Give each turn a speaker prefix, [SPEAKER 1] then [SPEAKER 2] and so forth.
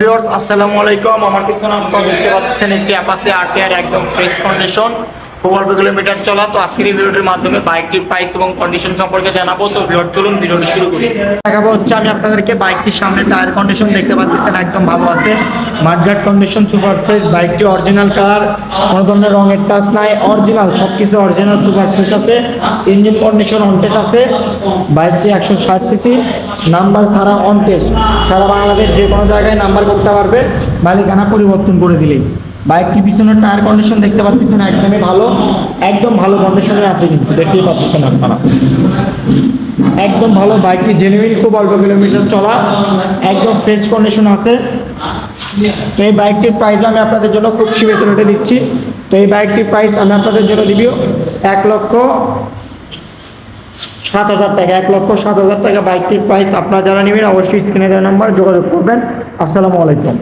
[SPEAKER 1] আসসালামু আলাইকুম। আমার পিছনে আপনারা দেখতে পাচ্ছেন একটি অ্যাপাসে আরটিআর একদম ফ্রেশ কন্ডিশন খুব কিলোমিটার চলা, তো আজকের ভিডিওটির মাধ্যমে বাইকটির প্রাইস এবং কন্ডিশন সম্পর্কে জানাব। তো ভিউয়ার চলুন ভিডিওটি শুরু করি। দেখাবো হচ্ছে আমি আপনাদেরকে বাইকটির সামনে টায়ার কন্ডিশন দেখতে পাচ্ছেন, একদম ভালো আছে। মাঠঘাট কন্ডিশন সুপার ফ্রেশ বাইকটি অরিজিনাল কালার কোনো ধরনের রঙের টাচ নাই অরিজিনাল সব কিছু অরিজিনাল সুপার ফ্রেশ আছে ইঞ্জিন কন্ডিশন অনটেস আছে। বাইকটি একশো ষাট সিসি নাম্বার ছাড়া অনটেস সারা বাংলাদেশ যে কোনো জায়গায় নাম্বার করতে পারবেন মালিকানা পরিবর্তন করে দিলেই। বাইকটির পিছনের টায়ার কন্ডিশন দেখতে পাচ্ছেন, একদমই ভালো। একদম ভালো কন্ডিশনে আছে কিন্তু, দেখতেই পাচ্ছেন আপনারা। একদম ভালো বাইকটি জেনুইন খুব অল্প কিলোমিটার চলা, একদম ফ্রেশ কন্ডিশন আছে। তো এই বাইকটির প্রাইস আমি আপনাদের জন্য খুব সীমিত রেটে দিচ্ছি। তো এই বাইকটির প্রাইস আমি আপনাদের জন্য দিব এক লক্ষ সাত হাজার টাকা। এক লক্ষ সাত হাজার টাকা বাইকটির প্রাইস আপনারা যারা নেবেন, অবশ্যই স্ক্রিনে দেওয়া নাম্বার যোগাযোগ করবেন। আসসালামু আলাইকুম।